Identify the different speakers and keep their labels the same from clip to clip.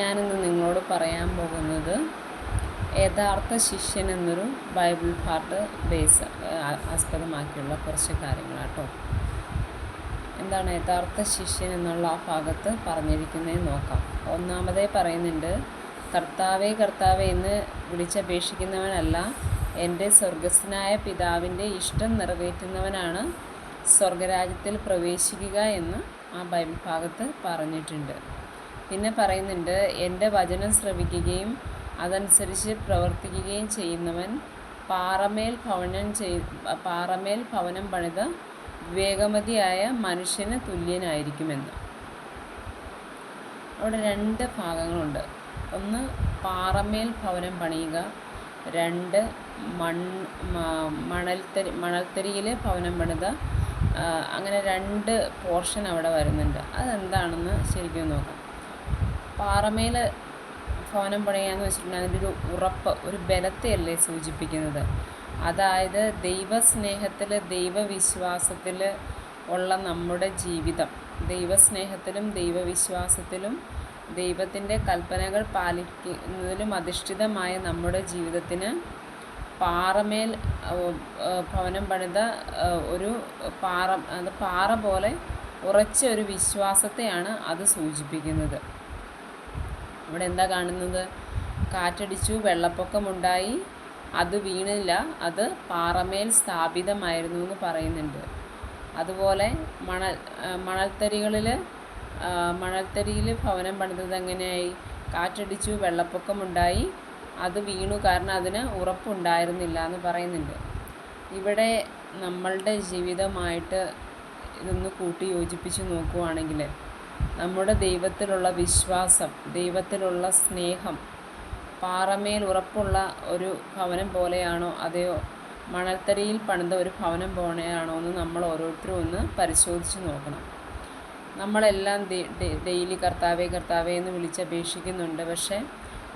Speaker 1: ഞാനിന്ന് നിങ്ങളോട് പറയാൻ പോകുന്നത് യഥാർത്ഥ ശിഷ്യൻ എന്നൊരു ബൈബിൾ പാട്ട് ബേസ് ആസ്പദമാക്കിയുള്ള കുറച്ച് കാര്യങ്ങളാട്ടോ. എന്താണ് യഥാർത്ഥ ശിഷ്യൻ എന്നുള്ള ആ ഭാഗത്ത് പറഞ്ഞിരിക്കുന്നത് നോക്കാം. ഒന്നാമതേ പറയുന്നുണ്ട് കർത്താവേ കർത്താവേ എന്ന് വിളിച്ചപേക്ഷിക്കുന്നവനല്ല എന്റെ സ്വർഗസ്നായ പിതാവിന്റെ ഇഷ്ടം നിറവേറ്റുന്നവനാണ് സ്വർഗരാജ്യത്തിൽ പ്രവേശിക്കുക എന്ന് ആ ബൈബിൾ ഭാഗത്ത് പറഞ്ഞിട്ടുണ്ട്. പിന്നെ പറയുന്നുണ്ട് എന്റെ വചനം ശ്രവിക്കുകയും അതനുസരിച്ച് പ്രവർത്തിക്കുകയും ചെയ്യുന്നവൻ പാറമേൽ ഭവനം ചെയ് പാറമേൽ ഭവനം പണിത വിവേകമതിയായ മനുഷ്യന് തുല്യനായിരിക്കുമെന്ന്. അവിടെ രണ്ട് ഭാഗങ്ങളുണ്ട്. ഒന്ന് പാറമേൽ ഭവനം പണിയുക. രണ്ട് മൺ മണൽത്തരി മണൽത്തരിയിൽ ഭവനം പണിത. അങ്ങനെ രണ്ട് പോർഷൻ അവിടെ വരുന്നുണ്ട്. അതെന്താണെന്ന് ശരിക്കും നോക്കാം. പാറമേൽ ഭവനം പണിയാന്ന് വെച്ചിട്ടുണ്ടെങ്കിൽ അതിന്റെ ഒരു ഉറപ്പ് ഒരു ബലത്തെയല്ലേ സൂചിപ്പിക്കുന്നത്. അതായത് ദൈവസ്നേഹത്തിൽ ദൈവവിശ്വാസത്തിൽ ഉള്ള നമ്മുടെ ജീവിതം. ദൈവസ്നേഹത്തിലും ദൈവവിശ്വാസത്തിലും ദൈവത്തിന്റെ കൽപ്പനകൾ പാലിക്കുന്നതിലും അധിഷ്ഠിതമായ നമ്മുടെ ജീവിതത്തിന് പാറമേൽ ഭവനം പണിത ഒരു പാറ അത് പാറ പോലെ ഉറച്ച ഒരു വിശ്വാസത്തെയാണ് അത് സൂചിപ്പിക്കുന്നത്. ഇവിടെ എന്താ കാണുന്നത്? കാറ്റടിച്ചു വെള്ളപ്പൊക്കമുണ്ടായി. അത് വീണില്ല. അത് പാറമേൽ സ്ഥാപിതമായിരുന്നു എന്ന് പറയുന്നുണ്ട്. അതുപോലെ മണൽ മണൽത്തരികളിൽ മണൽത്തരിയിൽ ഭവനം പണിതത് എങ്ങനെയായി? കാറ്റടിച്ചു വെള്ളപ്പൊക്കമുണ്ടായി. അത് വീണു. കാരണം അതിന് ഉറപ്പുണ്ടായിരുന്നില്ല എന്ന് പറയുന്നുണ്ട്. ഇവിടെ നമ്മളുടെ ജീവിതമായിട്ട് ഇതൊന്ന് കൂട്ടി യോജിപ്പിച്ച് നോക്കുവാണെങ്കിൽ നമ്മുടെ ദൈവത്തിലുള്ള വിശ്വാസം ദൈവത്തിലുള്ള സ്നേഹം പാറമേൽ ഉറപ്പുള്ള ഒരു ഭവനം പോലെയാണോ അതെയോ മണൽത്തരിയിൽ പണിത ഒരു ഭവനം പോലെയാണോ എന്ന് നമ്മൾ ഓരോരുത്തരും ഒന്ന് പരിശോധിച്ച് നോക്കണം. നമ്മളെല്ലാം ഡെയിലി കർത്താവേ കർത്താവേ എന്ന് വിളിച്ചപേക്ഷിക്കുന്നുണ്ട്. പക്ഷേ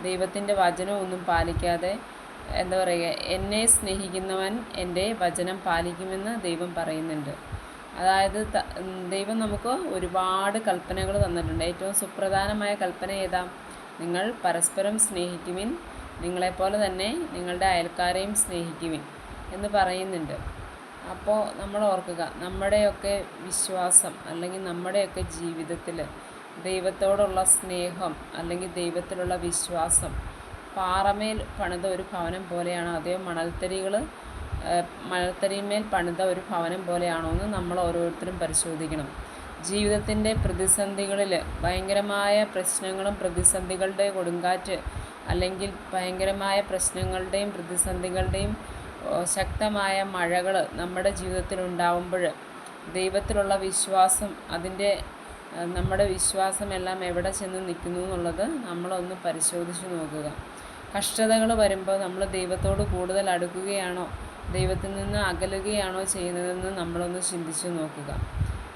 Speaker 1: ദൈവത്തിന്റെ വചനമൊന്നും പാലിക്കാതെ എന്താ പറയുക എന്നെ സ്നേഹിക്കുന്നവൻ എന്റെ വചനം പാലിക്കുമെന്ന് ദൈവം പറയുന്നുണ്ട്. അതായത് ദൈവം നമുക്ക് ഒരുപാട് കൽപ്പനകൾ തന്നിട്ടുണ്ട്. ഏറ്റവും സുപ്രധാനമായ കൽപ്പന ഏതാ? നിങ്ങൾ പരസ്പരം സ്നേഹിക്കുവിൻ നിങ്ങളെപ്പോലെ തന്നെ നിങ്ങളുടെ അയൽക്കാരെയും സ്നേഹിക്കുവിൻ എന്ന് പറയുന്നുണ്ട്. അപ്പോൾ നമ്മൾ ഓർക്കുക നമ്മുടെയൊക്കെ വിശ്വാസം അല്ലെങ്കിൽ നമ്മുടെയൊക്കെ ജീവിതത്തിൽ ദൈവത്തോടുള്ള സ്നേഹം അല്ലെങ്കിൽ ദൈവത്തിലുള്ള വിശ്വാസം പാറമേൽ പണിത ഒരു ഭവനം പോലെയാണ്. അതേ മണൽത്തരികൾ മണൽത്തരിമേൽ പണിത ഒരു ഭവനം പോലെയാണോ എന്ന് നമ്മൾ ഓരോരുത്തരും പരിശോധിക്കണം. ജീവിതത്തിന്റെ പ്രതിസന്ധികളിൽ ഭയങ്കരമായ പ്രശ്നങ്ങളും പ്രതിസന്ധികളുടെ കൊടുങ്കാറ്റ് അല്ലെങ്കിൽ ഭയങ്കരമായ പ്രശ്നങ്ങളുടെയും പ്രതിസന്ധികളുടെയും ശക്തമായ മഴകൾ നമ്മുടെ ജീവിതത്തിൽ ഉണ്ടാവുമ്പോൾ ദൈവത്തിലുള്ള വിശ്വാസം അതിന്റെ നമ്മുടെ വിശ്വാസമെല്ലാം എവിടെ ചെന്ന് നിൽക്കുന്നു എന്നുള്ളത് നമ്മളൊന്ന് പരിശോധിച്ച് നോക്കുക. കഷ്ടതകൾ വരുമ്പോൾ നമ്മൾ ദൈവത്തോട് കൂടുതൽ അടുക്കുകയാണോ? ദൈവത്തിൽ നിന്ന് അകലുകയാണോ ചെയ്യുന്നതെന്ന് നമ്മളൊന്ന് ചിന്തിച്ചു നോക്കുക.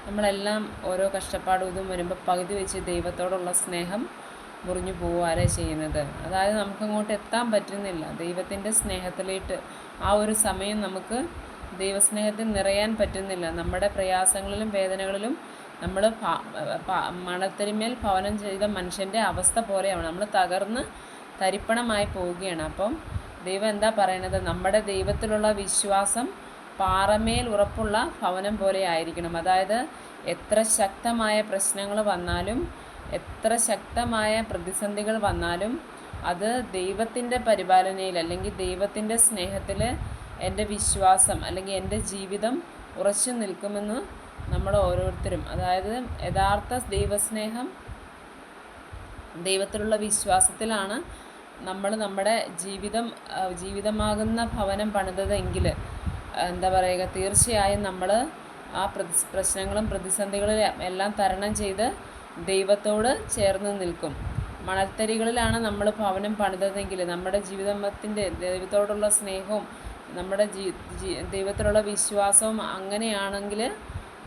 Speaker 1: നമ്മളെല്ലാം ഓരോ കഷ്ടപ്പാടും ഇതും വരുമ്പോൾ പകുതി വെച്ച് ദൈവത്തോടുള്ള സ്നേഹം മുറിഞ്ഞു പോവാറേ ചെയ്യുന്നത്. അതായത് നമുക്കങ്ങോട്ട് എത്താൻ പറ്റുന്നില്ല. ദൈവത്തിന്റെ സ്നേഹത്തിലേക്ക് ആ ഒരു സമയം നമുക്ക് ദൈവസ്നേഹത്തിൽ നിറയാൻ പറ്റുന്നില്ല. നമ്മുടെ പ്രയാസങ്ങളിലും വേദനകളിലും നമ്മൾ മണത്തിരിമേൽ ഭവനം ചെയ്ത മനുഷ്യന്റെ അവസ്ഥ പോലെയാണ്. നമ്മൾ തകർന്ന് തരിപ്പണമായി പോവുകയാണ്. അപ്പം ദൈവം എന്താ പറയണത് നമ്മുടെ ദൈവത്തിലുള്ള വിശ്വാസം പാറമേൽ ഉറപ്പുള്ള ഭവനം പോലെ ആയിരിക്കണം. അതായത് എത്ര ശക്തമായ പ്രശ്നങ്ങൾ വന്നാലും എത്ര ശക്തമായ പ്രതിസന്ധികൾ വന്നാലും അത് ദൈവത്തിന്റെ പരിപാലനയിൽ അല്ലെങ്കിൽ ദൈവത്തിന്റെ സ്നേഹത്തിൽ എന്റെ വിശ്വാസം അല്ലെങ്കിൽ എന്റെ ജീവിതം ഉറച്ചു നിൽക്കുമെന്ന് നമ്മൾ ഓരോരുത്തരും. അതായത് യഥാർത്ഥ ദൈവസ്നേഹം ദൈവത്തിലുള്ള വിശ്വാസത്തിലാണ് നമ്മൾ നമ്മുടെ ജീവിതം ജീവിതമാകുന്ന ഭവനം പണിതതെങ്കിൽ എന്താ പറയുക തീർച്ചയായും നമ്മൾ ആ പ്രശ്നങ്ങളും പ്രതിസന്ധികളും എല്ലാം തരണം ചെയ്ത് ദൈവത്തോട് ചേർന്ന് നിൽക്കും. മണൽത്തരികളിലാണ് നമ്മൾ ഭവനം പണിതതെങ്കിൽ നമ്മുടെ ജീവിതത്തിന്റെ ദൈവത്തോടുള്ള സ്നേഹവും നമ്മുടെ ജീ ദൈവത്തിലുള്ള വിശ്വാസവും അങ്ങനെയാണെങ്കിൽ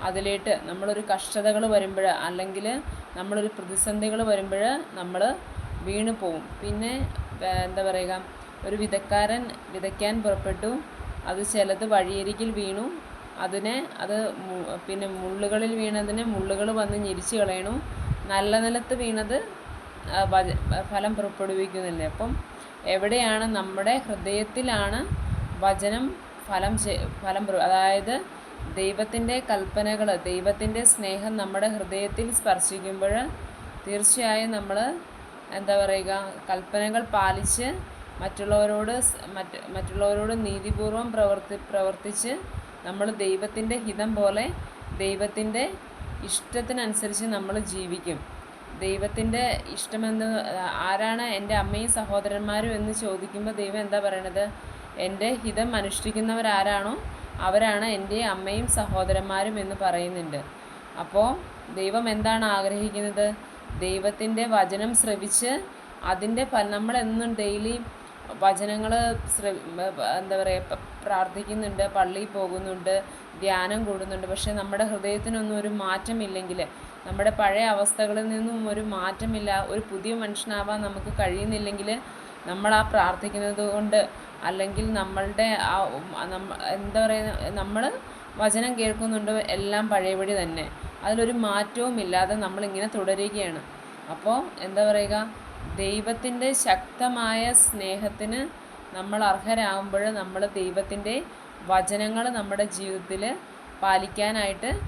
Speaker 1: അതിലേട്ട് നമ്മളൊരു കഷ്ടതകൾ വരുമ്പോൾ അല്ലെങ്കിൽ നമ്മളൊരു പ്രതിസന്ധികൾ വരുമ്പോൾ നമ്മൾ വീണു പോവും പിന്നെ എന്താ പറയുക ഒരു വിതക്കാരൻ വിതയ്ക്കാൻ പുറപ്പെട്ടു. അത് ചിലത് വഴിയരികിൽ വീണു. അതിനെ അത് പിന്നെ മുള്ളുകളിൽ വീണതിന് മുള്ളുകൾ വന്ന് ഞെരിച്ച് കളയണു. നല്ല നിലത്ത് വീണത് ഫലം പുറപ്പെടുവിക്കുന്നില്ല. അപ്പം എവിടെയാണ് നമ്മുടെ ഹൃദയത്തിലാണ് വചനം ഫലം ഫലം അതായത് ദൈവത്തിന്റെ കൽപ്പനകൾ ദൈവത്തിന്റെ സ്നേഹം നമ്മുടെ ഹൃദയത്തിൽ സ്പർശിക്കുമ്പോൾ തീർച്ചയായും നമ്മൾ എന്താ പറയുക കൽപ്പനകൾ പാലിച്ച് മറ്റുള്ളവരോട് മറ്റ് മറ്റുള്ളവരോട് നീതിപൂർവം പ്രവർത്തി പ്രവർത്തിച്ച് നമ്മൾ ദൈവത്തിന്റെ ഹിതം പോലെ ദൈവത്തിന്റെ ഇഷ്ടത്തിനനുസരിച്ച് നമ്മൾ ജീവിക്കും. ദൈവത്തിന്റെ ഇഷ്ടമെന്ന് ആരാണ് എന്റെ അമ്മയും സഹോദരന്മാരും എന്ന് ചോദിക്കുമ്പോൾ ദൈവം എന്താ പറയണത്? എന്റെ ഹിതം അനുഷ്ഠിക്കുന്നവരാരാണോ അവരാണ് എന്റെ അമ്മയും സഹോദരന്മാരും എന്ന് പറയുന്നുണ്ട്. അപ്പോൾ ദൈവം എന്താണ് ആഗ്രഹിക്കുന്നത്? ദൈവത്തിന്റെ വചനം ശ്രവിച്ച് അതിന്റെ നമ്മൾ നമ്മളെന്നും ഡെയിലി വചനങ്ങൾ എന്താ പറയുക പ്രാർത്ഥിക്കുന്നുണ്ട് പള്ളിയിൽ പോകുന്നുണ്ട് ധ്യാനം കൂടുന്നുണ്ട്. പക്ഷേ നമ്മുടെ ഹൃദയത്തിനൊന്നും ഒരു മാറ്റമില്ലെങ്കിൽ നമ്മുടെ പഴയ അവസ്ഥകളിൽ നിന്നും ഒരു മാറ്റമില്ല ഒരു പുതിയ മനുഷ്യനാവാൻ നമുക്ക് കഴിയുന്നില്ലെങ്കിൽ നമ്മൾ ആ പ്രാർത്ഥിക്കുന്നത് കൊണ്ട് അല്ലെങ്കിൽ നമ്മളുടെ ആ എന്താ പറയുക നമ്മൾ വചനം കേൾക്കുന്നുണ്ട് എല്ലാം പഴയപടി തന്നെ. അതിലൊരു മാറ്റവും ഇല്ലാതെ നമ്മളിങ്ങനെ തുടരുകയാണ്. അപ്പോൾ എന്താ പറയുക? ദൈവത്തിന്റെ ശക്തമായ സ്നേഹത്തിന് നമ്മൾ അർഹരാകുമ്പോൾ നമ്മൾ ദൈവത്തിന്റെ വചനങ്ങൾ നമ്മുടെ ജീവിതത്തിൽ പാലിക്കാനായിട്ട്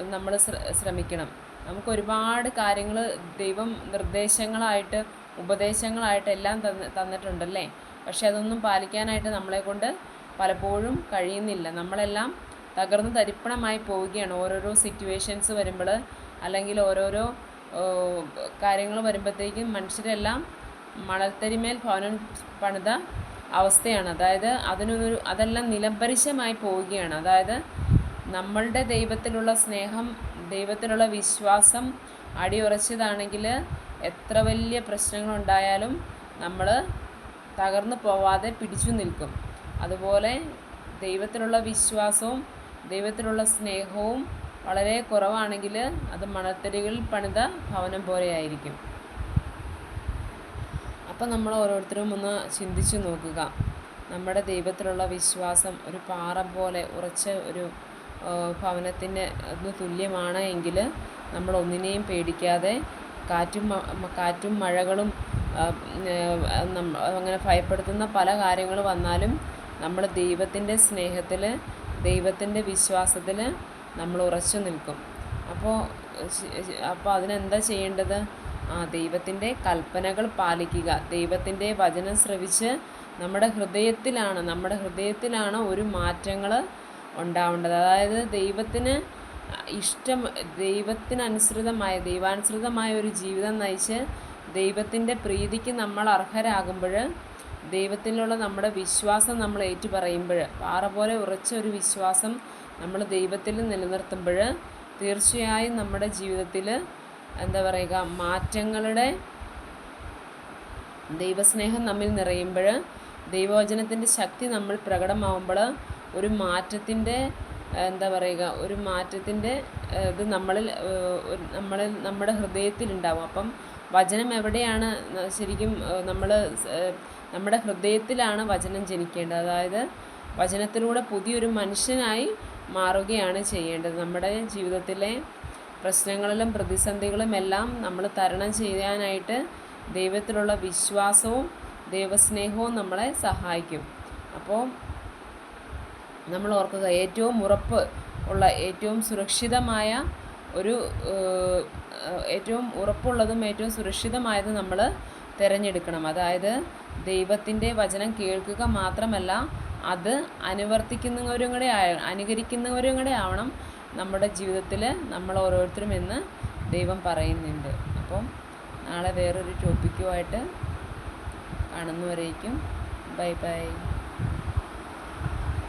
Speaker 1: നമ്മൾ ശ്രമിക്കണം. നമുക്ക് ഒരുപാട് കാര്യങ്ങൾ ദൈവം നിർദ്ദേശങ്ങളായിട്ട് ഉപദേശങ്ങളായിട്ട് എല്ലാം തന്ന് തന്നിട്ടുണ്ടല്ലേ? പക്ഷെ അതൊന്നും പാലിക്കാനായിട്ട് നമ്മളെ കൊണ്ട് പലപ്പോഴും കഴിയുന്നില്ല. നമ്മളെല്ലാം തകർന്ന് തരിപ്പണമായി പോവുകയാണ്. ഓരോരോ സിറ്റുവേഷൻസ് വരുമ്പോൾ അല്ലെങ്കിൽ ഓരോരോ കാര്യങ്ങൾ വരുമ്പോഴത്തേക്കും മനുഷ്യരെല്ലാം മണൽത്തരിമേൽ ഭവനം പണിത അവസ്ഥയാണ്. അതായത് അതിനൊരു അതെല്ലാം നിലംപരിശമായി പോവുകയാണ്. അതായത് നമ്മളുടെ ദൈവത്തിലുള്ള സ്നേഹം ദൈവത്തിലുള്ള വിശ്വാസം അടിയുറച്ചതാണെങ്കിൽ എത്ര വലിയ പ്രശ്നങ്ങളുണ്ടായാലും നമ്മൾ തകർന്നു പോവാതെ പിടിച്ചു നിൽക്കും. അതുപോലെ ദൈവത്തിലുള്ള വിശ്വാസവും ദൈവത്തിലുള്ള സ്നേഹവും വളരെ കുറവാണെങ്കിൽ അത് മണത്തരികളിൽ പണിത ഭവനം പോലെയായിരിക്കും. അപ്പം നമ്മൾ ഓരോരുത്തരും ഒന്ന് ചിന്തിച്ചു നോക്കുക. നമ്മുടെ ദൈവത്തിലുള്ള വിശ്വാസം ഒരു പാറ പോലെ ഉറച്ച ഒരു ഭവനത്തിന് അതിന് തുല്യമാണ് എങ്കിൽ നമ്മൾ ഒന്നിനെയും പേടിക്കാതെ കാറ്റും കാറ്റും മഴകളും അങ്ങനെ ഭയപ്പെടുത്തുന്ന പല കാര്യങ്ങൾ വന്നാലും നമ്മൾ ദൈവത്തിന്റെ സ്നേഹത്തിൽ ദൈവത്തിന്റെ വിശ്വാസത്തിൽ നമ്മൾ ഉറച്ചു നിൽക്കും. അപ്പോൾ അപ്പോൾ അതിനെന്താ ചെയ്യേണ്ടത്? ആ ദൈവത്തിന്റെ കൽപ്പനകൾ പാലിക്കുക. ദൈവത്തിന്റെ വചനം ശ്രവിച്ച് നമ്മുടെ ഹൃദയത്തിലാണ് നമ്മുടെ ഹൃദയത്തിലാണ് ഒരു മാറ്റങ്ങൾ ഉണ്ടാവേണ്ടത്. അതായത് ദൈവത്തിന് ഇഷ്ടം ദൈവത്തിനനുസൃതമായ ദൈവാനുസൃതമായ ഒരു ജീവിതം നയിച്ച് ദൈവത്തിന്റെ പ്രീതിക്ക് നമ്മൾ അർഹരാകുമ്പോൾ ദൈവത്തിലുള്ള നമ്മുടെ വിശ്വാസം നമ്മൾ ഏറ്റുപറയുമ്പോൾ പാറ പോലെ ഉറച്ച ഒരു വിശ്വാസം നമ്മൾ ദൈവത്തിൽ നിലനിർത്തുമ്പോൾ തീർച്ചയായും നമ്മുടെ ജീവിതത്തിൽ എന്താ പറയുക മാറ്റങ്ങളുടെ ദൈവസ്നേഹം നമ്മിൽ നിറയുമ്പോൾ ദൈവവചനത്തിന്റെ ശക്തി നമ്മൾ പ്രകടമാവുമ്പോൾ ഒരു മാറ്റത്തിന്റെ എന്താ പറയുക ഒരു മാറ്റത്തിന്റെ ഇത് നമ്മളിൽ നമ്മളിൽ നമ്മുടെ ഹൃദയത്തിലുണ്ടാവും. അപ്പം വചനം എവിടെയാണ്? ശരിക്കും നമ്മൾ നമ്മുടെ ഹൃദയത്തിലാണ് വചനം ജനിക്കേണ്ടത്. അതായത് വചനത്തിലൂടെ പുതിയൊരു മനുഷ്യനായി മാറുകയാണ് ചെയ്യേണ്ടത്. നമ്മുടെ ജീവിതത്തിലെ പ്രശ്നങ്ങളിലും പ്രതിസന്ധികളും എല്ലാം നമ്മൾ തരണം ചെയ്യാനായിട്ട് ദൈവത്തിലുള്ള വിശ്വാസവും ദൈവസ്നേഹവും നമ്മളെ സഹായിക്കും. അപ്പോൾ നമ്മൾ ഓർക്കുക ഏറ്റവും ഉറപ്പ് ഉള്ള ഏറ്റവും സുരക്ഷിതമായ ഒരു ഏറ്റവും ഉറപ്പുള്ളതും ഏറ്റവും സുരക്ഷിതമായത് നമ്മൾ തിരഞ്ഞെടുക്കണം. അതായത് ദൈവത്തിന്റെ വചനം കേൾക്കുക മാത്രമല്ല അത് അനുവർത്തിക്കുന്നവരും കൂടെ ആയ അനുകരിക്കുന്നവരും കൂടെ ആവണം നമ്മുടെ ജീവിതത്തിൽ നമ്മൾ ഓരോരുത്തരും എന്ന് ദൈവം പറയുന്നുണ്ട്. അപ്പം നാളെ വേറൊരു ടോപ്പിക്കുമായിട്ട് കാണുന്നവരേക്കും ബൈ ബൈ.